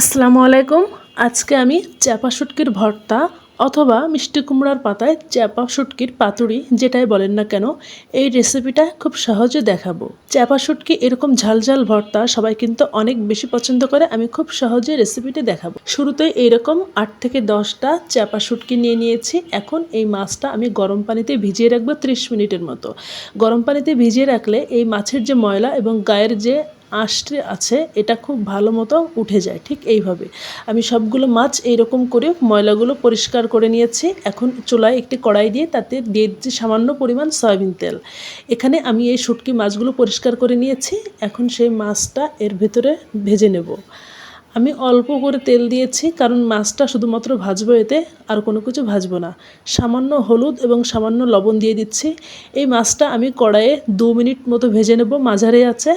আসসালামু আলাইকুম। আজকে আমি চ্যাপা শুটকির ভর্তা অথবা মিষ্টি কুমড়ার পাতায় চ্যাপা শুটকির পাতুরি যেটাই বলেন না কেন, এই রেসিপিটা খুব সহজে দেখাবো। চ্যাপা শুটকি এরকম ঝালঝাল ভর্তা সবাই কিন্তু অনেক বেশি পছন্দ করে, আমি খুব সহজে রেসিপিটা দেখাবো। শুরুতে এইরকম আট থেকে দশটা চ্যাপা শুটকি নিয়ে নিয়েছি। এখন এই মাছটা আমি গরম পানিতে ভিজিয়ে রাখব ত্রিশ মিনিটের মতো। গরম পানিতে ভিজিয়ে রাখলে এই মাছের যে ময়লা এবং গায়ের যে আঁশটে আছে, এটা খুব ভালো মতো উঠে যায়, ঠিক এইভাবে। আমি সবগুলো মাছ এইরকম করে ময়লাগুলো পরিষ্কার করে নিয়েছি। এখন চুলায় একটি কড়াই দিয়ে তাতে দিয়ে সামান্য পরিমাণ সয়াবিন তেল। এখানে আমি এই শুটকি মাছগুলো পরিষ্কার করে নিয়েছি, এখন সেই মাছটা এর ভেতরে ভেজে নেব। আমি অল্প করে তেল দিয়েছি, কারণ মাছটা শুধুমাত্র ভাজবো এতে, আর কোনো কিছু ভাজবো না। সামান্য হলুদ এবং সামান্য লবণ দিয়ে দিচ্ছি। এই মাছটা আমি কড়াইয়ে দু মিনিট মতো ভেজে নেব, মাঝারে আছে।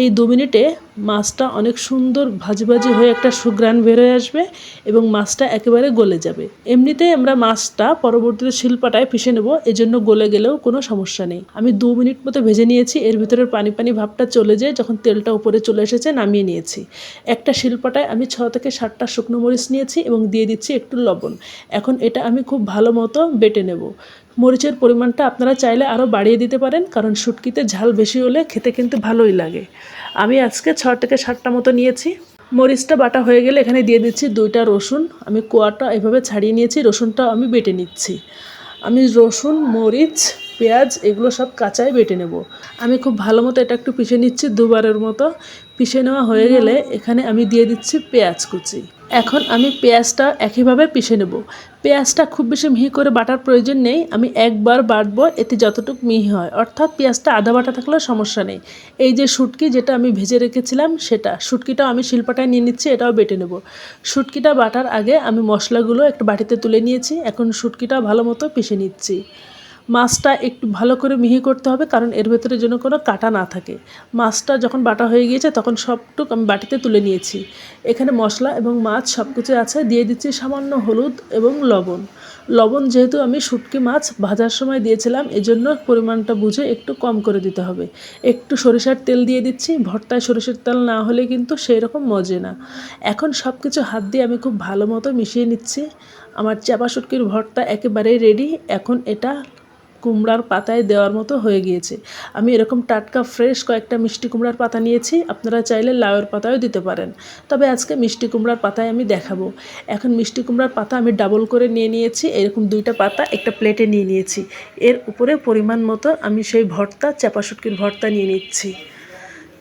এই দু মিনিটে মাছটা অনেক সুন্দর ভাজি ভাজি হয়ে একটা সুগ্রান বেরোয় আসবে এবং মাছটা একেবারে গলে যাবে। এমনিতেই আমরা মাছটা পরবর্তীতে শিলপাটায় পিষে নেব, এজন্য গলে গেলেও কোনো সমস্যা নেই। আমি দু মিনিট মতো ভেজে নিয়েছি, এর ভিতরের পানি পানি ভাবটা চলে যায়, যখন তেলটা উপরে চলে এসেছে, নামিয়ে নিয়েছি। একটা শিলপাটায় আমি ছ থেকে সাতটা শুকনো মরিচ নিয়েছি এবং দিয়ে দিচ্ছি একটু লবণ। এখন এটা আমি খুব ভালো মতো বেটে নেব। মরিচের পরিমাণটা আপনারা চাইলে আরও বাড়িয়ে দিতে পারেন, কারণ শুটকিতে ঝাল বেশি হলে খেতে কিন্তু ভালোই লাগে। আমি আজকে ছ থেকে সাতটা মতো নিয়েছি। মরিচটা বাটা হয়ে গেলে এখানে দিয়ে দিচ্ছি দুইটা রসুন। আমি কোয়াটা এভাবে ছাড়িয়ে নিয়েছি রসুনটা আমি বেটে নিচ্ছি। আমি রসুন, মরিচ পেঁয়াজ, এগুলো সব কাঁচাই বেটে নেব। আমি খুব ভালো মতো এটা একটু পিষে নিচ্ছি দুবারের মতো। পিষে নেওয়া হয়ে গেলে এখানে আমি দিয়ে দিচ্ছি পেঁয়াজ কুচি। এখন আমি পেঁয়াজটা একইভাবে পিষে নেব। পেঁয়াজটা খুব বেশি মিহি করে বাটার প্রয়োজন নেই। আমি একবার বাটবো, এতে যতটুকু মিহি হয়। অর্থাৎ পেঁয়াজটা আধা বাটা থাকলেও সমস্যা নেই। এই যে শুটকি যেটা আমি ভেজে রেখেছিলাম, সেটা। শুটকিটাও আমি শিল্পাটায় নিয়ে নিচ্ছি, এটাও বেটে নেব। শুটকিটা বাটার আগে আমি মশলাগুলো একটা বাটিতে তুলে নিয়েছি। এখন শুটকিটা ভালো মতো পিষে নিচ্ছি। মাছটা একটু ভালো করে মিহি করতে হবে, কারণ এর ভেতরে যেন কোনো কাটা না থাকে। মাছটা যখন বাটা হয়ে গিয়েছে, তখন সবটুক আমি বাটিতে তুলে নিয়েছি। এখানে মশলা এবং মাছ সব কিছু আছে, দিয়ে দিচ্ছি সামান্য হলুদ এবং লবণ। লবণ যেহেতু আমি শুটকি মাছ ভাজার সময় দিয়েছিলাম, এজন্য পরিমাণটা বুঝে একটু কম করে দিতে হবে। একটু সরিষার তেল দিয়ে দিচ্ছি, ভর্তায় সরিষার তেল না হলে কিন্তু সেই রকম মজে না। এখন সব কিছু হাত দিয়ে আমি খুব ভালো মতো মিশিয়ে নিচ্ছি। আমার চাপা শুটকির ভর্তা একেবারেই রেডি এখন এটা কুমড়ার পাতায় দেওয়ার মতো হয়ে গিয়েছে। আমি এরকম টাটকা, ফ্রেশ কয়েকটা মিষ্টি কুমড়ার পাতা নিয়েছি, আপনারা চাইলে লাউয়ের পাতাও দিতে পারেন। তবে আজকে মিষ্টি কুমড়ার পাতায় আমি দেখাবো। এখন মিষ্টি কুমড়ার পাতা আমি ডাবল করে নিয়ে নিয়েছি, এরকম দুইটা পাতা একটা প্লেটে নিয়ে নিয়েছি। এর উপরে পরিমাণ মতো আমি সেই ভর্তা চাপা শুটকির ভর্তা নিয়ে নিচ্ছি।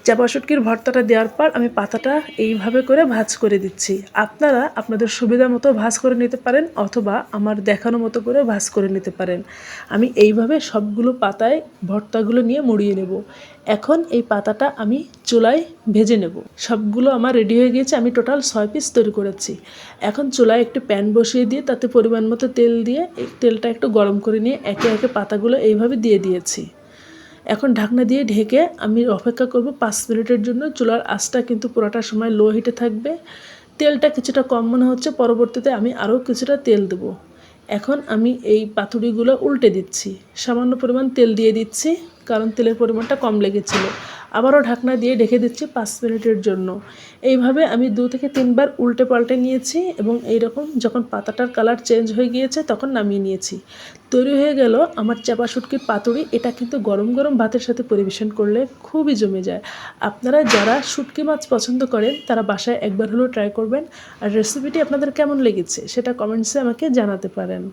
চাপা শুটকির ভর্তাটা দেওয়ার পর আমি পাতাটা এইভাবে করে ভাজ করে দিচ্ছি। আপনারা আপনাদের সুবিধা মতো ভাজ করে নিতে পারেন অথবা আমার দেখানো মতো করে ভাজ করে নিতে পারেন। আমি এইভাবে সবগুলো পাতায় ভর্তাগুলো নিয়ে মুড়িয়ে নেব। এখন এই পাতাটা আমি চুলায় ভেজে নেব। সবগুলো আমার রেডি হয়ে গিয়েছে, আমি টোটাল ছয় পিস তৈরি করেছি। এখন চুলায় একটি প্যান বসিয়ে দিয়ে তাতে পরিমাণ মতো তেল দিয়ে তেলটা একটু গরম করে নিয়ে একে একে পাতাগুলো এইভাবে দিয়ে দিয়েছি। এখন ঢাকনা দিয়ে ঢেকে আমি অপেক্ষা করব পাঁচ মিনিটের জন্য। চুলার আঁচটা কিন্তু পুরোটা সময় লো হিটে থাকবে। তেলটা কিছুটা কম মনে হচ্ছে, পরবর্তীতে আমি আরও কিছুটা তেল দেব। এখন আমি এই পাতুড়িগুলো উল্টে দিচ্ছি। সামান্য পরিমাণ তেল দিয়ে দিচ্ছি, কারণ তেলের পরিমাণটা কম লেগেছিল। আবারও ঢাকনা দিয়ে ঢেকে দিচ্ছি পাঁচ মিনিটের জন্য। এইভাবে আমি দু থেকে তিনবার উল্টে পাল্টে নিয়েছি এবং এইরকম যখন পাতাটার কালার চেঞ্জ হয়ে গিয়েছে তখন নামিয়ে নিয়েছি। তৈরি হয়ে গেল আমার চাপা শুটকির পাতুড়ি এটা কিন্তু গরম গরম ভাতের সাথে পরিবেশন করলে খুবই জমে যায়। আপনারা যারা শুটকি মাছ পছন্দ করেন, তারা বাসায় একবার হলেও ট্রাই করবেন। আর রেসিপিটি আপনাদের কেমন লেগেছে সেটা কমেন্টসে আমাকে জানাতে পারেন।